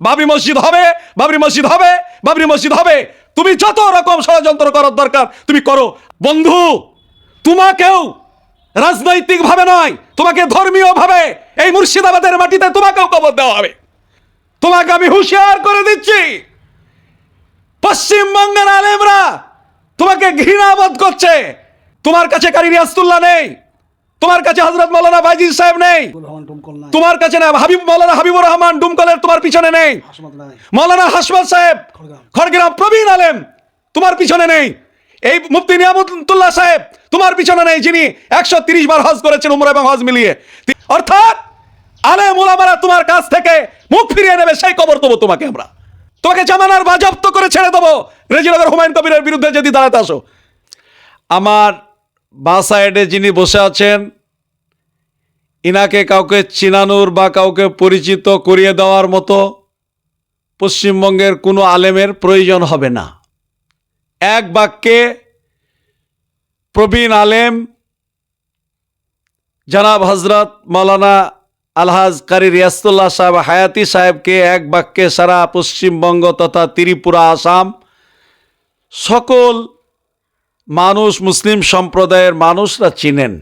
বাবরি মসজিদ হবে, বাবরি মসজিদ হবে, বাবরি মসজিদ হবে। তুমি যত রকম ষড়যন্ত্র করার দরকার, তুমি করো। বন্ধু, তোমাকেও রাজনৈতিক ভাবে নয়, তোমাকে ধর্মীয় ভাবে এই মুর্শিদাবাদের মাটিতে তোমাকেও কবর দেওয়া হবে। তোমাকে আমি হুঁশিয়ার করে দিচ্ছি, পশ্চিমবঙ্গের আলেমরা তোমাকে ঘৃণাবোধ করছে। তোমার কাছে কারি রিয়াস্তুল্লাহ নেই। তোমার কাছে হজরত মৌলানা বাইজিদ সাহেব নেই। তোমার কাছে না হাবিব মৌলানা হাবিবুর রহমান ডুমকলের তোমার পিছনে নেই। মৌলানা হাসমাত সাহেব খড়গ্রাম। খড়গ্রাম প্রবীণ আলেম তোমার পিছনে নেই। এই মুফতি নিয়ামতুল্লাহ সাহেব তোমার পিছনে নেই যিনি একশো তিরিশ বার হজ করেছেন উমর এবং হজ মিলিয়ে। অর্থাৎ আলেম ওলামারা তোমার কাছ থেকে মুখ ফিরিয়ে নেবে সেই কবর দেবো তোমাকে আমরা। তোমাকে জামানার বাজপ্ত করে ছেড়ে দেবো। রেজিনগর হুমায়ুন কবিরের বিরুদ্ধে যদি দাঁড়াতে আসো। আমার বা সাইডে যিনি বসে আছেন, ইনাকে কাউকে চিনানোর বা কাউকে পরিচিত করিয়ে দেওয়ার মতো পশ্চিমবঙ্গের কোনো আলেমের প্রয়োজন হবে না। এক বাক্যে, প্রবীণ আলেম জনাব হজরত মৌলানা আলহাজ কারি রিয়াস্তুল্লাহ সাহেব হায়াতি সাহেবকে এক বাক্যে সারা পশ্চিমবঙ্গ তথা ত্রিপুরা, আসাম সকল মানুষ, মুসলিম সম্প্রদায়ের মানুষরা চিনেন।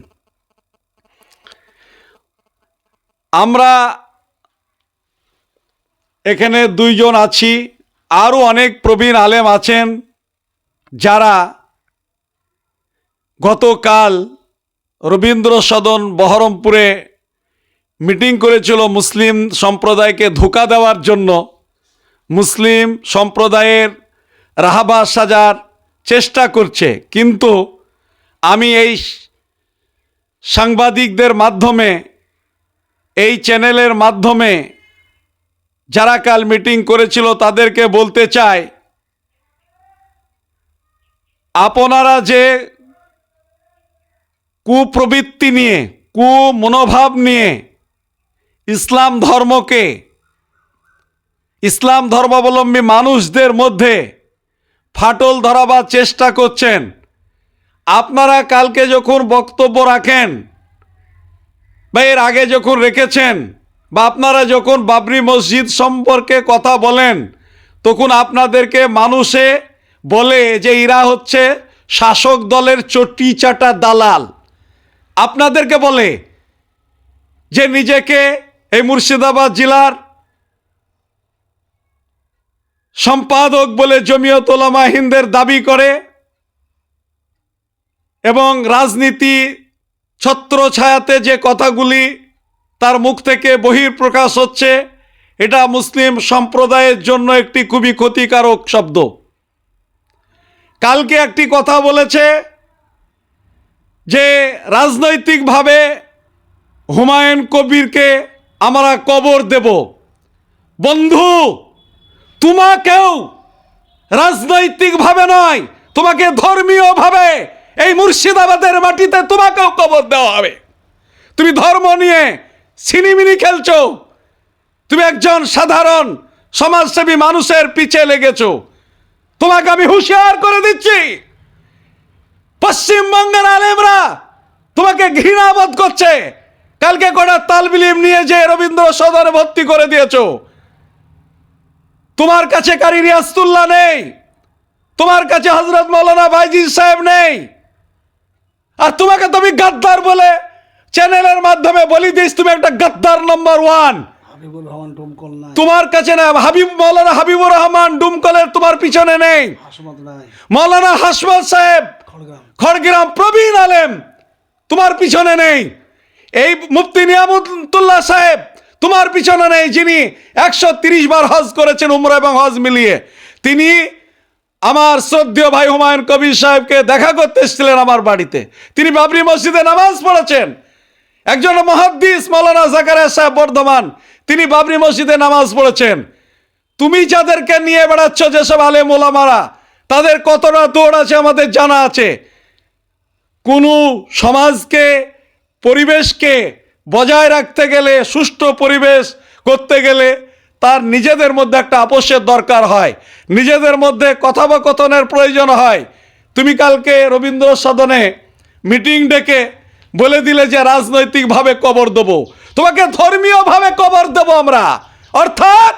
আমরা এখানে দুইজন আছি, আরও অনেক প্রবীণ আলেম আছেন যারা গতকাল রবীন্দ্র সদন বহরমপুরে মিটিং করেছিল মুসলিম সম্প্রদায়কে ধোকা দেওয়ার জন্য। মুসলিম সম্প্রদায়ের রাহাবা সাজার চেষ্টা করছে। কিন্তু আমি এই সাংবাদিকদের মাধ্যমে, এই চ্যানেলের মাধ্যমে যারা কাল মিটিং করেছিল তাদেরকে বলতে চাই, আপনারা যে কুপ্রবৃত্তি নিয়ে কু মনোভাব নিয়ে ইসলাম ধর্মকে, ইসলাম ধর্মাবলম্বী মানুষদের মধ্যে ফাটল ধরাবার চেষ্টা করছেন। আপনারা কালকে যখন বক্তব্য রাখেন বা এর আগে যখন রেখেছেন বা আপনারা যখন বাবরি মসজিদ সম্পর্কে কথা বলেন, তখন আপনাদেরকে মানুষে বলে যে এরা হচ্ছে শাসক দলের চটি চাটা দালাল। আপনাদেরকে বলে যে নিজেকে এই মুর্শিদাবাদ জেলার সম্পাদক বলে জমিয়ত ওলামা হিন্দের দাবি করে এবং রাজনীতি ছত্র ছায়াতে যে কথাগুলি তার মুখ থেকে বহির প্রকাশ হচ্ছে, এটা মুসলিম সম্প্রদায়ের জন্য একটি খুবই ক্ষতিকারক শব্দ। কালকে একটি কথা বলেছে যে রাজনৈতিকভাবে হুমায়ুন কবিরকে আমরা কবর দেব। বন্ধু তোমাকেও রাজনৈতিকভাবে নয়, তোমাকে ধর্মীয়ভাবে এই মুর্শিদাবাদের মাটিতে তোমাকেও কবর দেওয়া হবে। তুমি ধর্ম নিয়ে সিনিমিনি খেলছ, তুমি একজন সাধারণ সমাজসেবী মানুষের পিছে লেগেছো। তোমাকে আমি হুঁশিয়ার করে দিচ্ছি, পশ্চিমবঙ্গের আলেমরা তোমাকে ঘৃণাবোধ করছে। কালকে কটা তালবিলিম নিয়ে যে রবীন্দ্র সদরে ভর্তি করে দিয়েছ তোমার কাছে কারি রিয়াস্তুল্লাহ নেই। তোমার কাছে হজরত মৌলানা বাইজিদ সাহেব নেই। আর তোমাকে তুমি গাদ্দার বলে চ্যানেলের মাধ্যমে বলি দিস তুমি একটা গাদ্দার নম্বর ওয়ান তোমার কাছে না হাবিব মৌলানা হাবিবুর রহমান ডুমকলের তোমার পিছনে নেই। মৌলানা হাসমত সাহেব খড়গ্রাম। খড়গ্রাম প্রবীণ আলেম তোমার পিছনে নেই। এই মুফতি নিয়ামতুল্লাহ সাহেব তোমার পিছনে নেই যিনি একশো তিরিশ বার হজ করেছেন উমর এবং হজ মিলিয়ে। তিনি আমার শ্রদ্ধেয় ভাই হুমায়ুন কবির সাহেবকে দেখা করতে এসেছিলেন আমার বাড়িতে। তিনি বাবরি মসজিদে নামাজ পড়েছেন। একজন মহাদ্দিস মৌলানা জাকারিয়া সাহেব বর্ধমান, তিনি বাবরি মসজিদে নামাজ পড়েছেন। তুমি যাদেরকে নিয়ে বেড়াচ্ছ যেসব আলেম ওলামারা, তাদের কতটা দৌড় আছে আমাদের জানা আছে। কোনো সমাজকে, পরিবেশকে বজায় রাখতে গেলে, সুষ্ঠু পরিবেশ করতে গেলে তার নিজেদের মধ্যে একটা আপোষের দরকার হয়। নিজেদের মধ্যে কথোপকথনের প্রয়োজন হয়। তুমি কালকে রবীন্দ্র সদনে মিটিং ডেকে বলে দিলে যে রাজনৈতিকভাবে কবর দেবো। তোমাকে ধর্মীয়ভাবে কবর দেবো আমরা। অর্থাৎ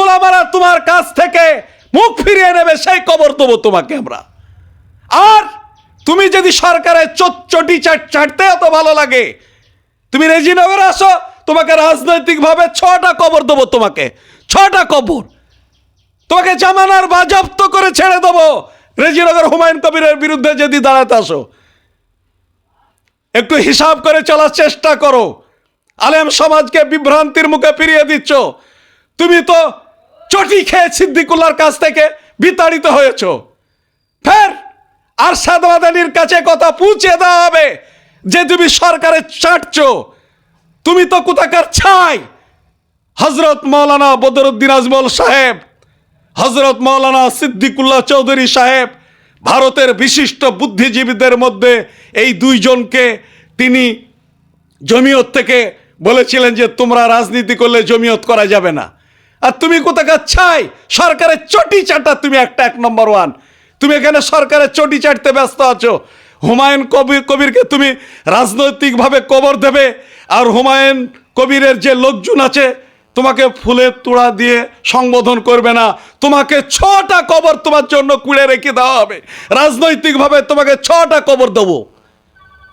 ওলামারা তোমার কাছ থেকে মুখ ফিরিয়ে নেবে, সেই কবর দেবো তোমাকে আমরা। আর তুমি যদি সরকারের চোট চটি চাট, চাটতে এত ভালো লাগে তুমি রেজিনগরে আসো, তোমাকে রাজনৈতিকভাবে ছটা কবর দেবো তোমাকে, ছটা কবর। তোমাকে জামানার বাজপ্ত করে ছেড়ে দেবো। রেজিনগর হুমায়ুন কবিরের বিরুদ্ধে যদি দাঁড়াতে আসো, একটু হিসাব করে চলার চেষ্টা করো। আলেম সমাজকে বিভ্রান্তির মুখে ফিরিয়ে দিচ্ছ। তুমি তো চটি খেয়ে সিদ্দিকুল্লার কাছ থেকে বিতাড়িত হয়েছ। ফের আর সাদমাদানির কাছে কথা পৌঁছে দেওয়া হবে। যে তুমি সরকারে চাটছ তুমি তো কোথাকার ছাই? হজরত মৌলানা বদরুদ্দিন আজমল সাহেব হজরত মৌলানা সিদ্দিকুল্লাহ চৌধুরী সাহেব, ভারতের বিশিষ্ট বুদ্ধিজীবীদের মধ্যে এই দুইজনকে তিনি জমিয়ত থেকে বলেছিলেন যে তোমরা রাজনীতি করলে জমিয়ত করা যাবে না। আর তুমি কোথাকার ছাই? সরকারের চটি চাটা তুমি একটা এক নম্বর ওয়ান। তুমি এখানে সরকারের চটি চাটতে ব্যস্ত আছো। হুমায়ুন কবির কবিরকে তুমি রাজনৈতিকভাবে কবর দেবে, আর হুমায়ুন কবিরের যে লোকজন আছে, তোমাকে ফুলের তোড়া দিয়ে সম্বোধন করবে না। তোমাকে ছটা কবর তোমার জন্য কুড়ে রেখে দেওয়া হবে। রাজনৈতিকভাবে তোমাকে ছটা কবর দেবো।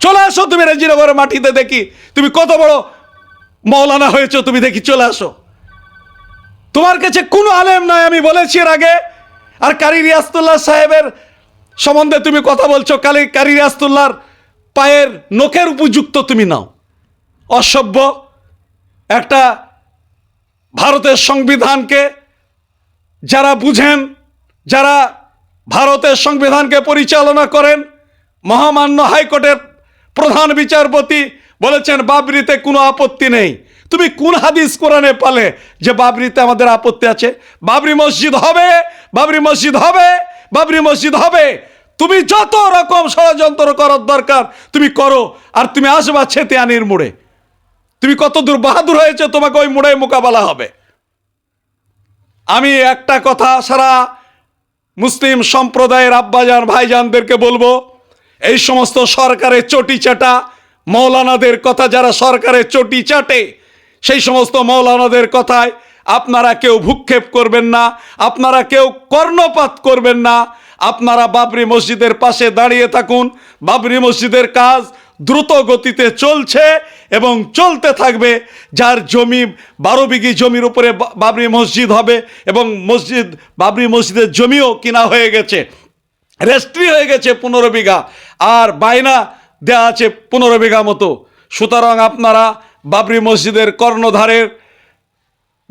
চলে আসো তুমি রেজিনগরের মাটিতে দেখি। তুমি কত বড় মৌলানা হয়েছো, তুমি দেখি চলে আসো। তোমার কাছে কোনো আলেম নাই, আমি বলেছি এর আগে। আর কারি রিয়াস্তুল্লাহ সাহেবের সম্বন্ধে তুমি কথা বলছো, কালি কারি রিয়াস্তুল্লাহর পায়ের নখের উপযুক্ত তুমি নাও। অসভ্য একটা ভারতের সংবিধানকে যারা বুঝেন, যারা ভারতের সংবিধানকে পরিচালনা করেন, মহামান্য হাইকোর্টের প্রধান বিচারপতি বলেছেন, বাবরিতে কোনো আপত্তি নেই। তুমি কোন হাদিস কোরআনে পালে যে বাবরিতে আমাদের আপত্তি আছে? বাবরি মসজিদ হবে, বাবরি মসজিদ হবে বাবরি মসজিদ হবে। তুমি যত রকম ষড়যন্ত্র করার দরকার তুমি করো, আর তুমি আসবা ছেতে আনির মোড়ে। তুমি কত দূর বাহাদুর হয়েছে, তোমাকে ওই মোড়ে মোকাবেলা হবে। আমি একটা কথা সারা মুসলিম সম্প্রদায়ের আব্বাজান, ভাইজানদেরকে বলব, এই সমস্ত সরকারের চটি চাটা, মৌলানাদের কথা, যারা সরকারের চটি চাটে, সেই সমস্ত মৌলানাদের কথায় আপনারা কেউ ভূক্ষেপ করবেন না, আপনারা কেউ কর্ণপাত করবেন না। আপনারা বাবরি মসজিদের পাশে দাঁড়িয়ে থাকুন, বাবরি মসজিদের কাজ দ্রুত গতিতে চলছে এবং চলতে থাকবে। যার জমি বারো বিঘি জমির উপরে বাবরি মসজিদ হবে এবং মসজিদ, বাবরি মসজিদের জমিও কিনা হয়ে গেছে। রেস্ট্রি হয়ে গেছে পনেরো বিঘা, আর বায়না দেওয়া আছে পনেরো বিঘা মতো। সুতরাং আপনারা বাবরি মসজিদের কর্ণধারের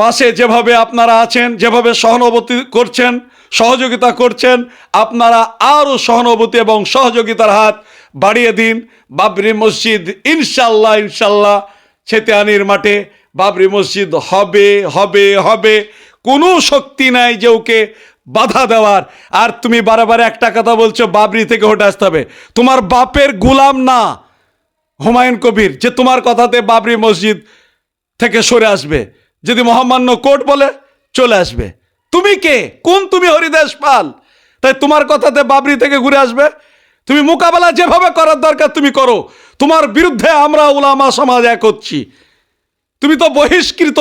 পাশে যেভাবে আপনারা আছেন, যেভাবে সহানুভূতি করছেন, সহযোগিতা করছেন, আপনারা আরও সহানুভূতি এবং সহযোগিতার হাত বাড়িয়ে দিন। বাবরি মসজিদ ইনশাল্লাহ ইনশাল্লাহ ছেতিয়ানির মাঠে বাবরি মসজিদ হবে হবে হবে। কোনো শক্তি নাই যে ওকে বাধা দেওয়ার। আর তুমি বারে একটা কথা বলছো, বাবরি থেকে হটে আসতে হবে। তোমার বাপের গুলাম না, হুমায়ুন কবির, যে তোমার কথাতে বাবরি মসজিদ থেকে সরে আসবে। যদি মহামান্য কোর্ট বলে, চলে আসবে। তুমি কে? কোন তুমি হরিদাস পাল? তাই তোমার কথাতে বাবরি থেকে ঘুরে আসবে। তুমি মোকাবেলা যেভাবে করার দরকার তুমি করো। তোমার বিরুদ্ধে আমরা ওলামা সমাজ এক হচ্ছি। তুমি তো বহিষ্কৃত,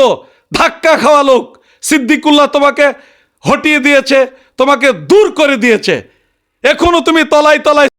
ধাক্কা খাওয়া লোক। সিদ্দিকুল্লাহ তোমাকে হটিয়ে দিয়েছে, তোমাকে দূর করে দিয়েছে। এখনও তুমি তলায় তলায়